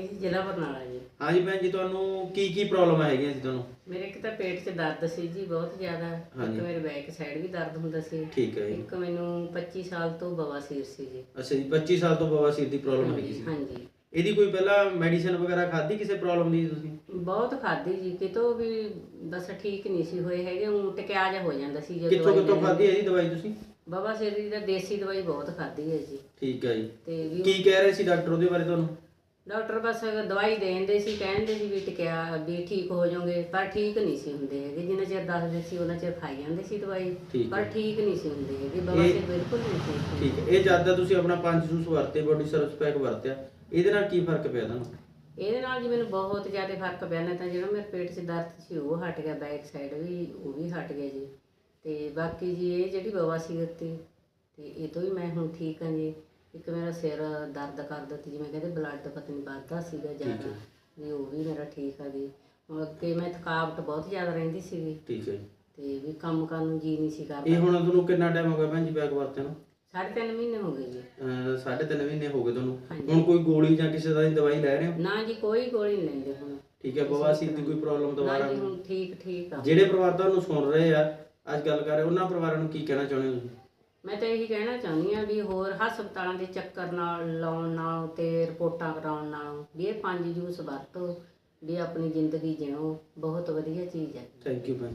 ਜ਼ਿਲ੍ਹਾ ਬਰਨਾਲਾ ਜੀ। ਹਾਂਜੀ ਭੈਣ ਜੀ ਤੁਹਾਨੂੰ ਕੀ ਕੀ ਪ੍ਰੋਬਲਮ ਹੈਗੀਆਂ ਸੀ ਤੁਹਾਨੂੰ? ਮੇਰੇ ਇੱਕ ਤਾਂ ਪੇਟ 'ਚ ਦਰਦ ਸੀ ਜੀ ਬਹੁਤ ਜ਼ਿਆਦਾ। ਹਾਂਜੀ। ਇੱਕ ਮੇਰੇ ਬੈਕ ਸਾਈਡ ਵੀ ਦਰਦ ਹੁੰਦਾ ਸੀ। ਠੀਕ ਹੈ ਜੀ। ਇੱਕ ਮੈਨੂੰ 25 ਸਾਲ ਤੋਂ ਬਵਾਸੀਰ ਸੀ ਜੀ। ਅੱਛਾ ਜੀ 25 ਸਾਲ ਤੋਂ ਬਵਾਸੀਰ ਦੀ ਪ੍ਰੋਬਲਮ ਹੈਗੀ ਸੀ। ਹਾਂਜੀ। ਇਹਦੀ ਕੋਈ ਪਹਿਲਾਂ ਮੈਡੀਸਿਨ ਵਗੈਰਾ ਖਾਧੀ ਕਿਸੇ ਪ੍ਰੋਬਲਮ ਦੀ ਤੁਸੀਂ? ਬਹੁਤ ਖਾਧੀ ਜੀ। ਕਿਤੋਂ ਵੀ ਬਸ ਠੀਕ ਨਹੀਂ ਸੀ ਹੋਏ ਹੈਗੇ। ਉਹ ਟਕਿਆ ਜਾ ਹੋ ਜਾਂਦਾ ਸੀ ਕਿੱਥੋਂ ਕਿੱਥੋਂ ਖਾਧੀ ਹੈ ਜੀ ਦਵਾਈ ਤੁਸੀਂ? ਬਵਾਸੀਰ ਦੀ ਤਾਂ ਦੇਸੀ ਦਵਾਈ ਬਹੁਤ ਖਾਧੀ ਹੈ ਜੀ। ਠੀਕ ਹੈ ਜੀ। ਤੇ ਵੀ ਕੀ ਕਹਿ ਰਹੇ ਸੀ ਡਾਕਟਰ ਉਹਦੇ ਬਾਰੇ ਤੁਹਾਨੂੰ? ਡਾਕਟਰ ਬਸ ਦਵਾਈ ਦੇਂਦੇ ਸੀ ਕਹਿੰਦੇ ਸੀ ਵੀ ਟਕਿਆ ਵੀ ਠੀਕ ਹੋ ਜਾਓਗੇ ਪਰ ਠੀਕ ਨਹੀਂ ਸੀ ਹੁੰਦੇ ਹੈਗੇ। ਜਿੰਨਾ ਚਿਰ ਦੱਸਦੇ ਸੀ ਉਹਨਾਂ ਚਿਰ ਖਾਈ ਜਾਂਦੇ ਸੀ ਦਵਾਈ ਠੀਕ ਪਰ ਹੈ। ਠੀਕ ਨਹੀਂ ਸੀ ਹੁੰਦੇ ਹੈਗੇ। ਬਵਾਸੀਰ ਬਿਲਕੁਲ ਨਹੀਂ ਸੀ। ਹੁੰਦੀ। ਠੀਕ ਹੈ। ਇਹ ਜਦ ਦਾ ਤੁਸੀਂ ਆਪਣਾ ਪੰਜ ਜੂਸ ਵਰਤੇ ਬੋਡੀ ਸਰਵਿਸ ਪੈਕ ਵਰਤਿਆ ਇਹਦੇ ਨਾਲ ਕੀ ਫ਼ਰਕ ਪਿਆ ਤੁਹਾਨੂੰ? ਇਹਦੇ ਨਾਲ ਜੀ ਮੈਨੂੰ ਬਹੁਤ ਜ਼ਿਆਦਾ ਫ਼ਰਕ ਪਿਆ। ਨਾ ਤਾਂ ਜਿਹੜਾ ਮੇਰੇ ਪੇਟ 'ਚ ਦਰਦ ਸੀ ਉਹ ਹਟ ਗਿਆ ਬੈਕ ਸਾਈਡ ਵੀ ਉਹ ਵੀ ਹਟ ਗਿਆ ਜੀ। ਤੇ ਬਾਕੀ ਜੀ ਇਹ ਜਿਹੜੀ ਬਵਾਸੀਰ ਤੇ ਤੇ ਇਹ ਤੋਂ ਵੀ ਮੈਂ ਹੁਣ ਠੀਕ ਹਾਂ ਜੀ। ਇੱਕ ਮੇਰਾ ਸਿਰ ਦਰਦ ਕਰਦਾ ਤੇ ਜਿਵੇਂ ਕਹਿੰਦੇ ਬਲੱਡ ਪਤਾ ਨਹੀਂ ਵੱਧਦਾ ਸੀਗਾ ਜ਼ਿਆਦਾ ਵੀ ਉਹ ਵੀ ਮੇਰਾ ਠੀਕ ਆ ਹੁਣ ਅੱਗੇ ਮੈਂ ਥਕਾਵਟ ਬਹੁਤ ਜ਼ਿਆਦਾ ਰਹਿੰਦੀ ਸੀਗੀ। ਠੀਕ ਹੈ ਜੀ। ਤੇ ਵੀ ਕੰਮ ਕਰਨ ਨੂੰ ਜੀ ਨਹੀਂ ਸੀ ਇਹ ਕਰਦਾ ਹੁਣ ਤੁਹਾਨੂੰ ਕਿੰਨਾ ਟਾਈਮ ਹੋ ਗਿਆ ਭੈਣ ਜੀ ਪੈਕ ਵਰਤੇ ਨੂੰ ਸਾਢੇ ਤਿੰਨ ਮਹੀਨੇ ਹੋ ਗਏ ਜੀ। ਅਹ ਸਾਢੇ ਤਿੰਨ ਮਹੀਨੇ ਹੋ ਗਏ ਤੁਹਾਨੂੰ। ਹਾਂਜੀ। ਹੁਣ ਕੋਈ ਗੋਲੀ ਜਾਂ ਕਿਸੇ ਤਰ੍ਹਾਂ ਦੀ ਦਵਾਈ ਲੈ ਰਹੇ ਹੋ? ਨਾ ਜੀ ਕੋਈ ਗੋਲੀ ਨਹੀਂ ਲੈਂਦੇ ਹੁਣ। ਠੀਕ ਹੈ ਬਵਾਸੀਰ ਦੀ ਕੋਈ ਪ੍ਰੋਬਲਮ ਨਾ ਦੁਬਾਰਾ ਜੀ ਹੁਣ ਠੀਕ ਠੀਕ ਆ। ਜਿਹੜੇ ਪਰਿਵਾਰ ਤੁਹਾਨੂੰ ਸੁਣ ਰਹੇ ਆ ਅੱਜ ਗੱਲ ਕਰ ਰਹੇ ਉਹਨਾਂ ਪਰਿਵਾਰਾਂ ਨੂੰ ਕੀ ਕਹਿਣਾ ਚਾਹੁੰਦੇ ਹੋ ਤੁਸੀਂ? ਮੈਂ ਤਾਂ ਇਹੀ ਕਹਿਣਾ ਚਾਹੁੰਦੀ ਆ ਵੀ ਹੋਰ ਹਸਪਤਾਲਾਂ ਦੇ ਚੱਕਰ ਨਾਲ, ਲਾਉਣ ਨਾਲੋਂ ਤੇ ਰਿਪੋਰਟਾਂ ਕਰਾਉਣ ਨਾਲੋਂ ਵੀ ਇਹ ਪੰਜ ਜੂਸ ਵਰਤੋ, ਵੀ ਆਪਣੀ ਜ਼ਿੰਦਗੀ ਜਿਉ ਬਹੁਤ ਵਧੀਆ ਚੀਜ਼ ਹੈ। ਥੈਂਕ ਯੂ ਭੈਣ